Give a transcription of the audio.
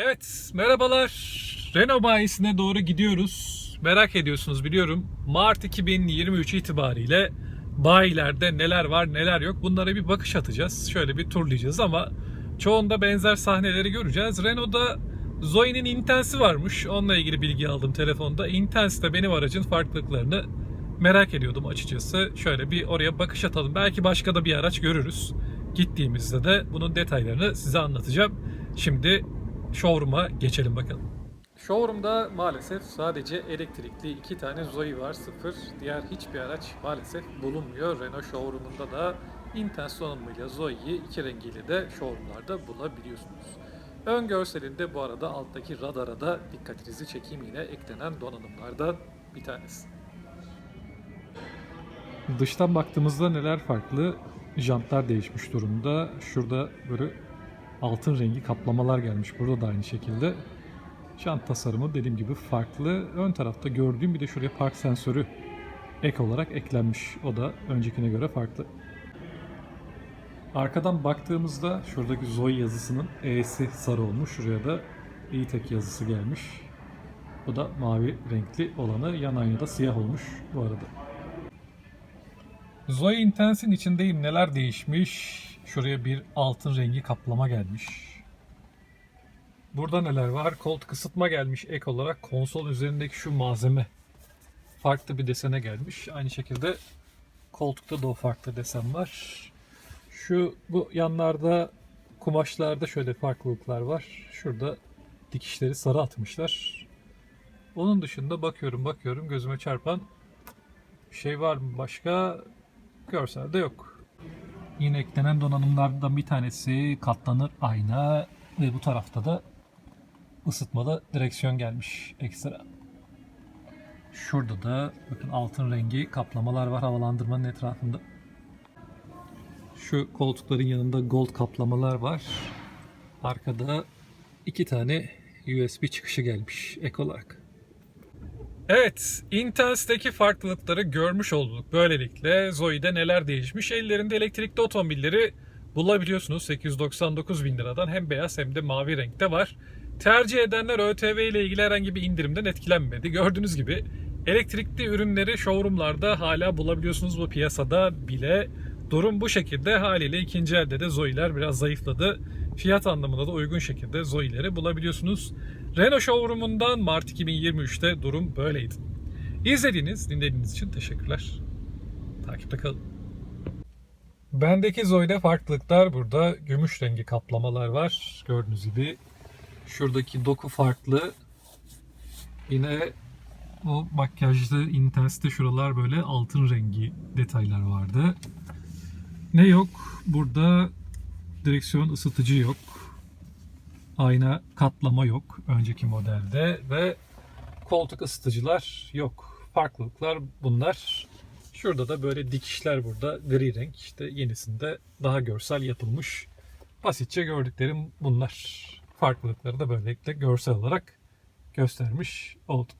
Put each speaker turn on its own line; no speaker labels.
Evet, merhabalar. Renault bayisine doğru gidiyoruz. Merak ediyorsunuz biliyorum. Mart 2023 itibariyle bayilerde neler var neler yok bunlara bir bakış atacağız. Şöyle bir turlayacağız ama çoğunda benzer sahneleri göreceğiz. Renault'da Zoe'nin Intense'i varmış. Onunla ilgili bilgi aldım telefonda. Intense'de benim aracın farklılıklarını merak ediyordum açıkçası. Şöyle bir oraya bakış atalım. Belki başka da bir araç görürüz. Gittiğimizde de bunun detaylarını size anlatacağım. Şimdi showroom'a geçelim bakalım. Showroom'da maalesef sadece elektrikli iki tane Zoe var sıfır. Diğer hiçbir araç maalesef bulunmuyor. Renault showroom'unda da Intense donanımıyla Zoe'yi iki rengiyle de showroom'larda bulabiliyorsunuz. Ön görselinde bu arada alttaki radara da dikkatinizi çekeyim yine eklenen donanımlardan bir tanesi. Dıştan baktığımızda neler farklı? Jantlar değişmiş durumda. Şurada böyle altın rengi kaplamalar gelmiş. Burada da aynı şekilde. Jant tasarımı dediğim gibi farklı. Ön tarafta gördüğüm bir de şuraya park sensörü ek olarak eklenmiş. O da öncekine göre farklı. Arkadan baktığımızda şuradaki Zoe yazısının E'si sarı olmuş. Şuraya da E-Tech yazısı gelmiş. Bu da mavi renkli olanı. Yan aynada siyah olmuş bu arada. Zoe Intense'in içindeyim. Neler değişmiş? Şuraya bir altın rengi kaplama gelmiş. Burada neler var? Koltuk ısıtma gelmiş ek olarak. Konsol üzerindeki şu malzeme farklı bir desene gelmiş. Aynı şekilde koltukta da o farklı desen var. Şu bu yanlarda kumaşlarda şöyle farklılıklar var. Şurada dikişleri sarı atmışlar. Onun dışında bakıyorum bakıyorum gözüme çarpan şey var mı başka? Görselde yok. Yine eklenen donanımlardan bir tanesi katlanır ayna ve bu tarafta da ısıtmalı direksiyon gelmiş ekstra. Şurada da bakın altın rengi kaplamalar var havalandırmanın etrafında. Şu koltukların yanında gold kaplamalar var. Arkada iki tane USB çıkışı gelmiş ek olarak. Evet, Intense'deki farklılıkları görmüş olduk. Böylelikle Zoe'de neler değişmiş. Ellerinde elektrikli otomobilleri bulabiliyorsunuz 899 bin liradan. Hem beyaz hem de mavi renkte var. Tercih edenler ÖTV ile ilgili herhangi bir indirimden etkilenmedi. Gördüğünüz gibi elektrikli ürünleri showroomlarda hala bulabiliyorsunuz bu piyasada bile. Durum bu şekilde haliyle ikinci elde de Zoe'ler biraz zayıfladı. Fiyat anlamında da uygun şekilde Zoe'leri bulabiliyorsunuz. Renault Showroom'undan Mart 2023'te durum böyleydi. İzlediğiniz, dinlediğiniz için teşekkürler. Takipte kalın. Bendeki Zoe'de farklılıklar burada gümüş rengi kaplamalar var. Gördüğünüz gibi şuradaki doku farklı. Yine o makyajlı Intense'de şuralar böyle altın rengi detaylar vardı. Ne yok? Burada direksiyon ısıtıcı yok. Ayna katlama yok önceki modelde ve koltuk ısıtıcılar yok. Farklılıklar bunlar. Şurada da böyle dikişler burada gri renk. İşte yenisinde daha görsel yapılmış. Basitçe gördüklerim bunlar. Farklılıkları da böylelikle görsel olarak göstermiş oldum.